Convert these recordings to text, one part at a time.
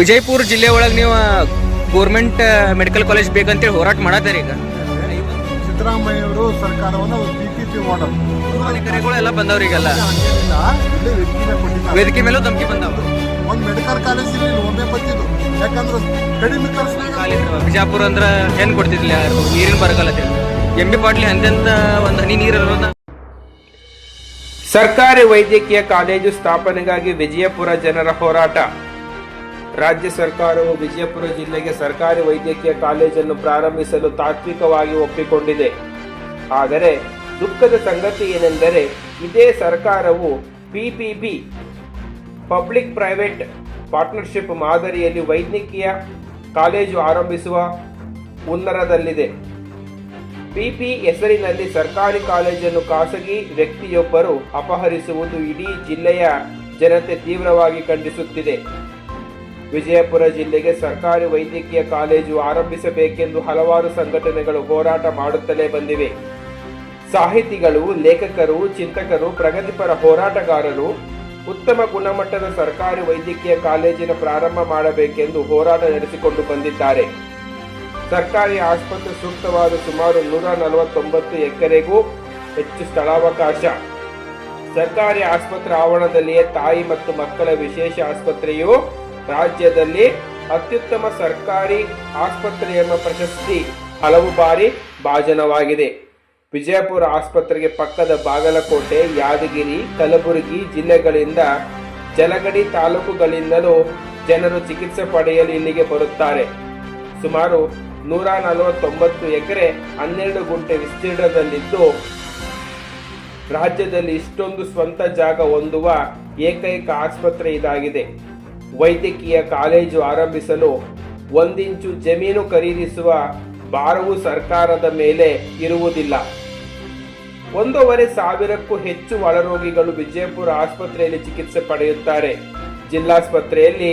ವಿಜಯಪುರ ಜಿಲ್ಲೆ ಒಳಗೆ ನೀವು ಗೋರ್ಮೆಂಟ್ ಮೆಡಿಕಲ್ ಕಾಲೇಜ್ ಬೇಕಂತೇಳಿ ಹೋರಾಟ ಮಾಡತ್ತೀರಿ ಈಗ? ಸಿದ್ದರಾಮಯ್ಯವರು ಸರ್ಕಾರವನ್ನು ಪಿ ಪಿ ಪಿ ಮಾಡಲ್ ಕರೆಗಳೆಲ್ಲ ಬಂದವ್ರಿ ಈಗೆಲ್ಲ. ವೇದಿಕೆ ಮೇಲೂ ಧಮಕಿ ಬಂದವರು. ಒಂದು ಮೆಡಿಕಲ್ ಕಾಲೇಜ್ ಇಲ್ಲಿ ಬಂದಿದ್ದು. ಯಾಕಂದ್ರೆ ಕಡಿಮೆ ಖರ್ಚಿನಾಗ. ಬಿಜಾಪುರ ಅಂದ್ರ ಹೆಂಗ್ ಕೊಡ್ತಿದ್ಲಿ ಯಾರು? ನೀರಿನ ಬರಗಾಲ ಎಂ ಬಿ ಪಾಟ್ಲಿ ಹಂದೆಂತ ಒಂದ್ ಹನಿ ನೀರು ಸರ್ಕಾರಿ ವೈದ್ಯಕೀಯ ಕಾಲೇಜು ಸ್ಥಾಪನೆಗಾಗಿ ವಿಜಯಪುರ ಜನರ ಹೋರಾಟ. ರಾಜ್ಯ ಸರ್ಕಾರವು ವಿಜಯಪುರ ಜಿಲ್ಲೆಗೆ ಸರ್ಕಾರಿ ವೈದ್ಯಕೀಯ ಕಾಲೇಜನ್ನು ಪ್ರಾರಂಭಿಸಲು ತಾತ್ವಿಕವಾಗಿ ಒಪ್ಪಿಕೊಂಡಿದೆ. ಆದರೆ ದುಃಖದ ಸಂಗತಿ ಏನೆಂದರೆ ಇದೇ ಸರ್ಕಾರವು ಪಿಪಿಪಿ ಪಬ್ಲಿಕ್ ಪ್ರೈವೇಟ್ ಪಾರ್ಟ್ನರ್ಶಿಪ್ ಮಾದರಿಯಲ್ಲಿ ವೈದ್ಯಕೀಯ ಕಾಲೇಜು ಆರಂಭಿಸುವ ಉನ್ನರದಲ್ಲಿದೆ ಪಿಪಿ ಹೆಸರಿನಲ್ಲಿ ಸರ್ಕಾರಿ ಕಾಲೇಜನ್ನು ಖಾಸಗಿ ವ್ಯಕ್ತಿಯೊಬ್ಬರು ಅಪಹರಿಸುವುದು ಇಡೀ ಜಿಲ್ಲೆಯ ಜನತೆ ತೀವ್ರವಾಗಿ ಖಂಡಿಸುತ್ತಿದೆ. ವಿಜಯಪುರ ಜಿಲ್ಲೆಗೆ ಸರ್ಕಾರಿ ವೈದ್ಯಕೀಯ ಕಾಲೇಜು ಆರಂಭಿಸಬೇಕೆಂದು ಹಲವಾರು ಸಂಘಟನೆಗಳು ಹೋರಾಟ ಮಾಡುತ್ತಲೇ ಬಂದಿವೆ. ಸಾಹಿತಿಗಳು, ಲೇಖಕರು, ಚಿಂತಕರು, ಪ್ರಗತಿಪರ ಹೋರಾಟಗಾರರು ಉತ್ತಮ ಗುಣಮಟ್ಟದ ಸರ್ಕಾರಿ ವೈದ್ಯಕೀಯ ಕಾಲೇಜಿನ ಪ್ರಾರಂಭ ಮಾಡಬೇಕೆಂದು ಹೋರಾಟ ನಡೆಸಿಕೊಂಡು ಬಂದಿದ್ದಾರೆ. ಸರ್ಕಾರಿ ಆಸ್ಪತ್ರೆ ಸೂಕ್ತವಾದ ಸುಮಾರು ನೂರ ನಲವತ್ತೊಂಬತ್ತು ಎಕರೆಗೂ ಹೆಚ್ಚು ಸ್ಥಳಾವಕಾಶ. ಸರ್ಕಾರಿ ಆಸ್ಪತ್ರೆ ಆವರಣದಲ್ಲಿಯೇ ತಾಯಿ ಮತ್ತು ಮಕ್ಕಳ ವಿಶೇಷ ಆಸ್ಪತ್ರೆಯು ರಾಜ್ಯದಲ್ಲಿ ಅತ್ಯುತ್ತಮ ಸರ್ಕಾರಿ ಆಸ್ಪತ್ರೆ ಎಂಬ ಪ್ರಶಸ್ತಿ ಹಲವು ಬಾರಿ ಭಾಜನವಾಗಿದೆ. ವಿಜಯಪುರ ಆಸ್ಪತ್ರೆಗೆ ಪಕ್ಕದ ಬಾಗಲಕೋಟೆ, ಯಾದಗಿರಿ, ಕಲಬುರಗಿ ಜಿಲ್ಲೆಗಳಿಂದ ಜಲಗಡಿ ತಾಲೂಕುಗಳಿಂದಲೂ ಜನರು ಚಿಕಿತ್ಸೆ ಪಡೆಯಲು ಇಲ್ಲಿಗೆ ಬರುತ್ತಾರೆ. ಸುಮಾರು ನೂರ ನಲವತ್ತೊಂಬತ್ತು ಎಕರೆ ಹನ್ನೆರಡು ಗುಂಟೆ ವಿಸ್ತೀರ್ಣದಲ್ಲಿದ್ದು, ರಾಜ್ಯದಲ್ಲಿ ಇಷ್ಟೊಂದು ಸ್ವಂತ ಜಾಗ ಹೊಂದುವ ಏಕೈಕ ಆಸ್ಪತ್ರೆ ಇದಾಗಿದೆ. ವೈದ್ಯಕೀಯ ಕಾಲೇಜು ಆರಂಭಿಸಲು ಒಂದಿಂಚು ಜಮೀನು ಖರೀದಿಸುವ ಭಾರವು ಸರ್ಕಾರದ ಮೇಲೆ ಇರುವುದಿಲ್ಲ. ಒಂದೂವರೆ ಸಾವಿರಕ್ಕೂ ಹೆಚ್ಚು ಒಳರೋಗಿಗಳು ವಿಜಯಪುರ ಆಸ್ಪತ್ರೆಯಲ್ಲಿ ಚಿಕಿತ್ಸೆ ಪಡೆಯುತ್ತಾರೆ. ಜಿಲ್ಲಾಸ್ಪತ್ರೆಯಲ್ಲಿ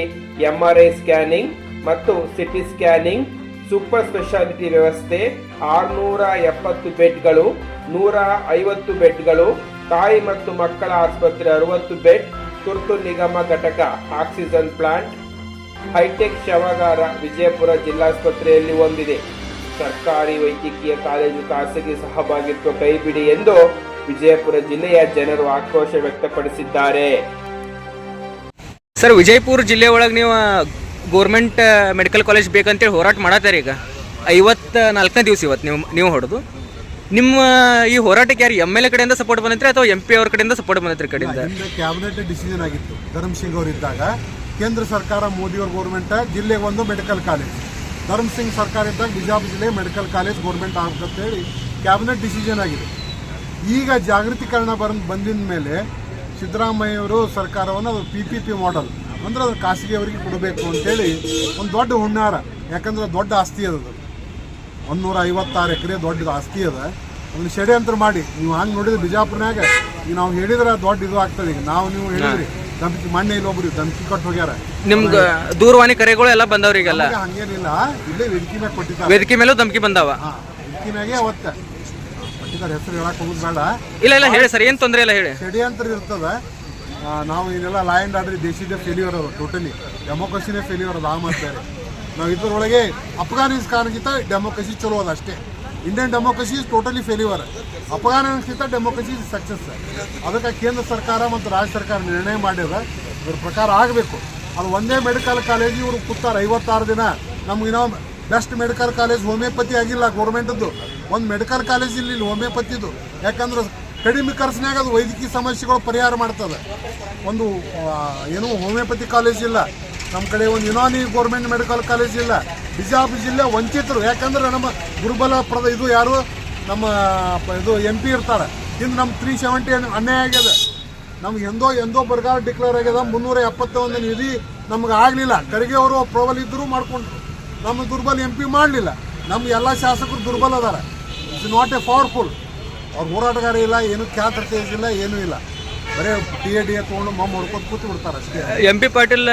ಎಂಆರ್ಐ ಸ್ಕ್ಯಾನಿಂಗ್ ಮತ್ತು ಸಿಟಿ ಸ್ಕ್ಯಾನಿಂಗ್, ಸೂಪರ್ ಸ್ಪೆಷಾಲಿಟಿ ವ್ಯವಸ್ಥೆ, ಆರುನೂರ ಎಪ್ಪತ್ತು ಬೆಡ್ಗಳು, ನೂರ ಐವತ್ತು ಬೆಡ್ಗಳು, ತಾಯಿ ಮತ್ತು ಮಕ್ಕಳ ಆಸ್ಪತ್ರೆ ಅರವತ್ತು ಬೆಡ್ ತುರ್ತು ನಿಗಮ ಘಟಕ ಆಕ್ಸಿಜನ್ ಪ್ಲಾಂಟ್, ಹೈಟೆಕ್ ಶವಗಾರ ವಿಜಯಪುರ ಜಿಲ್ಲಾಸ್ಪತ್ರೆಯಲ್ಲಿ ಹೊಂದಿದೆ ಸರ್ಕಾರಿ ವೈದ್ಯಕೀಯ ಕಾಲೇಜು ಖಾಸಗಿ ಸಹಭಾಗಿತ್ವ ಕೈಬಿಡಿ ಎಂದು ವಿಜಯಪುರ ಜಿಲ್ಲೆಯ ಜನರು ಆಕ್ರೋಶ ವ್ಯಕ್ತಪಡಿಸಿದ್ದಾರೆ. ಸರ್, ವಿಜಯಪುರ ಜಿಲ್ಲೆ ಒಳಗೆ ನೀವು, ಗೋರ್ಮೆಂಟ್, ಮೆಡಿಕಲ್ ಕಾಲೇಜ್ ಬೇಕಂತೇಳಿ ಹೋರಾಟ ಮಾಡತ್ತಾರೆ ಈಗ ಐವತ್ತ ನಾಲ್ಕನೇ ದಿವಸ ಇವತ್ತು ನೀವು ನೀವು ಹೊಡೆದು? ನಿಮ್ಮ ಈ ಹೋರಾಟಕ್ಕೆ ಯಾರು ಎಂ ಎಲ್ ಎ ಕಡೆಯಿಂದ ಸಪೋರ್ಟ್ ಬಂದೈತ್ರಿ ಅಥವಾ ಎಂ ಪಿ ಅವ್ರ ಕಡೆಯಿಂದ ಸಪೋರ್ಟ್ ಬಂದೈತ್ರಿ ಕಡೆಯಿಂದ? ಕ್ಯಾಬಿನೆಟ್ ಡಿಸಿಷನ್ ಆಗಿತ್ತು. ಧರ್ಮಸಿಂಗ್ ಅವರು ಇದ್ದಾಗ ಕೇಂದ್ರ ಸರ್ಕಾರ ಮೋದಿಯವ್ರ ಗೌರ್ಮೆಂಟ್ ಜಿಲ್ಲೆಗೆ ಒಂದು ಮೆಡಿಕಲ್ ಕಾಲೇಜ್ ಧರ್ಮಸಿಂಗ್ ಸರ್ಕಾರ ಇದ್ದಾಗ ಬಿಜಾಪುರ ಜಿಲ್ಲೆ ಮೆಡಿಕಲ್ ಕಾಲೇಜ್ ಗೌರ್ಮೆಂಟ್ ಹೇಳಿ ಕ್ಯಾಬಿನೆಟ್ ಡಿಸಿಷನ್ ಆಗಿದೆ. ಈಗ ಜಾಗೃತೀಕರಣ ಬರ ಬಂದಿದ ಮೇಲೆ ಸಿದ್ದರಾಮಯ್ಯವರು ಸರ್ಕಾರವನ್ನು ಅದು ಪಿ ಪಿ ಪಿ ಮಾಡಲ್ ಅಂದ್ರೆ ಅದು ಖಾಸಗಿಯವರಿಗೆ ಕೊಡಬೇಕು ಅಂತೇಳಿ ಒಂದು ದೊಡ್ಡ ಹುನ್ನಾರ. ಯಾಕಂದ್ರೆ ದೊಡ್ಡ ಆಸ್ತಿ ಅದು. ಒಂದೂರ ಐವತ್ತಾರು ಎಕರೆ ದೊಡ್ಡ ಆಸ್ತಿ ಅದ ಅದನ್ನ ಷಡ್ಯಂತ್ರ ಮಾಡಿ. ನೀವು ಹಂಗೆ ನೋಡಿದ್ರೆ ಬಿಜಾಪುರನಾಗ ಈಗ ನಾವು ಹೇಳಿದ್ರೆ ದೊಡ್ಡ ಇದು ಆಗ್ತದೆ. ಈಗ ನಾವು ನೀವು ಹೇಳಿದ್ರಿ ಧಮಕಿ ಮಣ್ಣೆ ಇಲ್ಲೊಬ್ರು ಧಮಕಿ ಕೊಟ್ಟು ಹೋಗ್ಯಾರ. ನಿಮ್ಗೆ ದೂರವಾಣಿ ಕರೆಗಳು ಎಲ್ಲ ಬಂದವ್ರಿ ಈಗೆಲ್ಲ? ನಮ್ಗೆ ಹಂಗೇನಿಲ್ಲ. ಇಲ್ಲೇ ವೇದಿಕೆ ಮ್ಯಾಗ ಕೊಟ್ಟಿದ್ದ ವೇದಿಕೆ ಮೇಲೂ ಧಮಕಿ ಬಂದಾವ? ಹಾ ವೇದಿಕೆ ಮ್ಯಾಗೆ ಅವತ್ತ. ಕೊಟ್ಟಿದ್ದಾರೆ. ಹೆಸರು ಹೇಳಕ್ ಹೋಗುದು ಬೇಡ. ಇಲ್ಲ ಇಲ್ಲ ಹೇಳಿ ಸರ್ ಏನು ತೊಂದರೆ ಇಲ್ಲ ಹೇಳಿ. ಷಡ್ಯಂತ್ರ ಇರ್ತದ. ಆ, ನಾವು ಇದೆಲ್ಲ ಲಾ ಆದ್ರೆ ಆರ್ಡರ್ ದೇಶದ ಫೇಲಿಯರ್ ಅದ ಟೋಟಲಿ ಡೆಮೋಕ್ರಸಿನೇ ಫೇಲ್ಯೂರ್ ಅದು ಆ ಮಾತಾಡಿ ನಾವು ಇದರೊಳಗೆ ಅಫ್ಘಾನಿಸ್ತಾನಕ್ಕಿಂತ ಡೆಮೋಕ್ರಸಿ ಚಲೋ ಅದ ಅಷ್ಟೇ Indian democracy is totally failure Afghanistan democracy is success ಅದಕ್ಕೆ ಕೇಂದ್ರ ಸರ್ಕಾರ ಮತ್ತು ರಾಜ್ಯ ಸರ್ಕಾರ ನಿರ್ಣಯ ಮಾಡ್ಯದ ಇದ್ರ ಪ್ರಕಾರ ಆಗಬೇಕು. ಅದು ಒಂದೇ ಮೆಡಿಕಲ್ ಕಾಲೇಜ್ ಇವರು ಕೂತಾರೆ ಐವತ್ತಾರು ದಿನ. ನಮ್ಗೆ ಇನ್ನೂ ಬೆಸ್ಟ್ ಮೆಡಿಕಲ್ ಕಾಲೇಜ್ ಹೋಮಿಯೋಪತಿ ಆಗಿಲ್ಲ ಗೌರ್ಮೆಂಟದ್ದು ಒಂದು ಮೆಡಿಕಲ್ ಕಾಲೇಜ್ ಇಲ್ಲಿ ಹೋಮಿಯೋಪತಿದು ಯಾಕಂದ್ರೆ ಕಡಿಮೆ ಖರ್ಚಿನಾಗ ಅದು ವೈದ್ಯಕೀಯ ಸಮಸ್ಯೆಗಳು ಪರಿಹಾರ ಮಾಡ್ತದೆ. ಒಂದು ಏನು ಹೋಮಿಯೋಪತಿ ಕಾಲೇಜ್ ಇಲ್ಲ. ನಮ್ಮ ಕಡೆ ಒಂದು ಯುನಾನಿ ಗೌರ್ಮೆಂಟ್ ಮೆಡಿಕಲ್ ಕಾಲೇಜ್ ಇಲ್ಲ. ಬಿಜಾಪುರ ಜಿಲ್ಲೆ ವಂಚಿತರು. ಯಾಕಂದ್ರೆ ನಮ್ಮ ದುರ್ಬಲ ಪ್ರದ ಇದು ಯಾರು? ನಮ್ಮ, ಇದು ಎಂ ಪಿ ಇರ್ತಾರೆ. ಇನ್ನು ನಮ್ಮ ತ್ರೀ ಸೆವೆಂಟಿ ಅನ್ಯಾಯ ಆಗ್ಯದ ನಮ್ಗೆ ಎಂದೋ ಎಂದೋ ಬರಗಾಲ ಡಿಕ್ಲೇರ್ ಆಗ್ಯದ ಮುನ್ನೂರ ಎಪ್ಪತ್ತೊಂದು ನಿಧಿ ನಮ್ಗೆ ಆಗಲಿಲ್ಲ. ಖರ್ಗೆ ಅವರು ಅಪ್ರೂವಲ್ ಇದ್ದರೂ ಮಾಡ್ಕೊಂಡ್ರು ನಮ್ಮ ದುರ್ಬಲ ಎಂ ಪಿ ಮಾಡಲಿಲ್ಲ. ನಮ್ಮ ಎಲ್ಲ ಶಾಸಕರು ದುರ್ಬಲ ಅದಾರ. ಇಟ್ಸ್ ನಾಟ್ ಎ ಪವರ್ಫುಲ್ ಅವ್ರು ಹೋರಾಟಗಾರ ಇಲ್ಲ, ಏನು ಖ್ಯಾತ ಇಲ್ಲ, ಏನೂ ಇಲ್ಲ. ಬರೀ ಟಿ ಎ ಡಿ ಎ ತೊಗೊಂಡು ಮಮ್ಮ ಹೊಡ್ಕೊತ ಕೂತು ಬಿಡ್ತಾರೆ ಅಷ್ಟೇ. ಎಂ ಪಿ ಪಾಟೀಲ್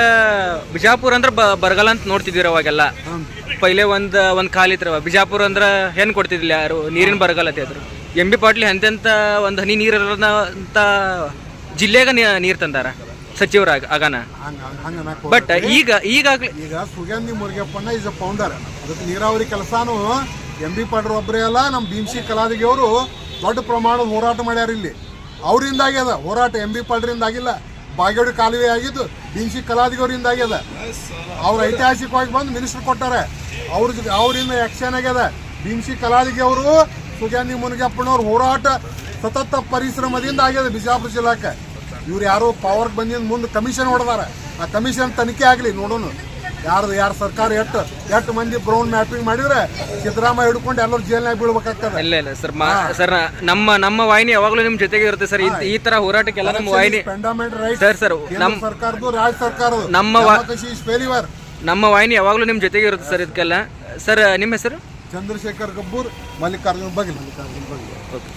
ಬಿಜಾಪುರ ಅಂದ್ರೆ ಬ- ಬರಗಾಲ ಅಂತ ನೋಡ್ತಿದ್ದೀರ ಅವಾಗೆಲ್ಲ. ಹ್ಮ್. ಪೈಲೆ ಒಂದ್ ಒಂದ್ ಕಾಲ ಇತ್ರವ ಬಿಜಾಪುರ ಅಂದ್ರ ಏನ್ ಕೊಡ್ತಿದ್ದಿಲ್ಲ ಯಾರು? ನೀರಿನ ಬರಗಾಲ ಅದ್ರ ಎಂ ಬಿ ಪಾಟೀಲ್ ಎಂತೆಂತ ಒಂದ್ ಹನಿ ನೀರ್ ಅಂತ ಜಿಲ್ಲೆಗ ನೀರ್ ತಂದಾರ? ಸಚಿವರ ಆಗನ? ಹಂಗ ಹಂಗ ಅನ್ನಕ್ ಬಟ್ ಈಗ ಈಗಾಗಲೇ ಈಗ ಸುಗಂಧಿ ಮುರುಗಪ್ಪಣ್ಣ ಇಸ್ ಅ ಫೌಂಡರ್ ಅದಕ್ಕೆ ನೀರಾವರಿ ಕೆಲಸಾನು ಎಂ ಬಿ ಪಾಟೀಲ್ ಒಬ್ಬರೇ ಅಲ್ಲ ನಮ್ಮ ಭೀಮ್ಸಿ ಕಲಾದಿಗೆ ಅವರು ದೊಡ್ಡ ಪ್ರಮಾಣದ ಹೋರಾಟ ಮಾಡ್ಯಾರ ಇಲ್ಲಿ. ಅವರಿಂದ ಅದ. ಹೋರಾಟ ಎಂ ಬಿ ಆಗಿಲ್ಲ ಬಾಗೇವಾಡಿ ಕಾಲುವೆ ಆಗಿದ್ದು ಬಿನ್ಸಿ ಕಲಾದಿಗೆ ಅವರಿಂದ ಆಗ್ಯದ ಅವ್ರು ಐತಿಹಾಸಿಕವಾಗಿ ಬಂದು ಮಿನಿಸ್ಟರ್ ಕೊಟ್ಟಾರೆ ಅವ್ರ ಅವರಿಂದ ಆಕ್ಷನ್ ಆಗ್ಯದ ಬಿನ್ಸಿ ಕಲಾದಿಗೆ ಅವರು ಸುಜಾನಿ ಮುನಿಗಪ್ಪನವ್ರ ಹೋರಾಟ ಸತತ ಪರಿಶ್ರಮದಿಂದ ಆಗ್ಯದ ಬಿಜಾಪುರ ಜಿಲ್ಲಾಕ್ಕೆ. ಇವ್ರು ಯಾರೋ ಪವರ್ಗೆ ಬಂದಿಂದ ಮುಂದೆ ಕಮಿಷನ್ ಹೊಡೆದಾರ. ಆ ಕಮಿಷನ್ ತನಿಖೆ ಆಗಲಿ ನೋಡೋಣ ಯಾರ್ದು ಯಾರು ಸರ್ಕಾರ ಎಷ್ಟು ಎಷ್ಟು ಮಂದಿ ಗ್ರೌಂಡ್ ಮ್ಯಾಪಿಂಗ್ ಮಾಡಿದ್ರೆ ಸಿದ್ದರಾಮಯ್ಯ ಹಿಡ್ಕೊಂಡು ಎಲ್ಲರೂ ಜೈಲ್ನಾಗ ಬೀಳ್ಬೇಕಾಗ್ತದೆ. ಇಲ್ಲ ಇಲ್ಲ ಸರ್ ಮಾ ಸರ್ ನಮ್ಮ ನಮ್ಮ ವಾಹಿನಿ ಯಾವಾಗಲೂ ನಿಮ್ಮ ಜೊತೆಗೆ ಇರುತ್ತೆ ಸರ್. ಈ- ಈ ತರ ಹೋರಾಟಕ್ಕೆಲ್ಲ ನಮ್ಮ ವಾಹಿನಿ ಪೆಂಡಮೆಂಟ್ ರೈಟ್ ಸರ್ ಸರ್ ಕೇಂದ್ರ ನಮ್ಮ ಸರ್ಕಾರದ್ದು ರಾಜ್ಯ ಸರ್ಕಾರದ್ದು. ನಮ್ಮ ವಾ- ಫೇಲಿವರ್ ನಮ್ಮ ವಾಹಿನಿ ಯಾವಾಗಲೂ ನಿಮ್ಮ ಜೊತೆಗೆ ಇರುತ್ತೆ ಸರ್ ಇದಕ್ಕೆಲ್ಲ. ಸರ್ ನಿಮ್ಮ ಹೆಸರು? ಚಂದ್ರಶೇಖರ್ ಗಬ್ಬೂರ್ ಮಲ್ಲಿಕಾರ್ಜುನ್ ಬಗ್ಗೆ ಮಲ್ಲಿಕಾರ್ಜುನ್ ಬಗ್ಗೆ ಓಕೆ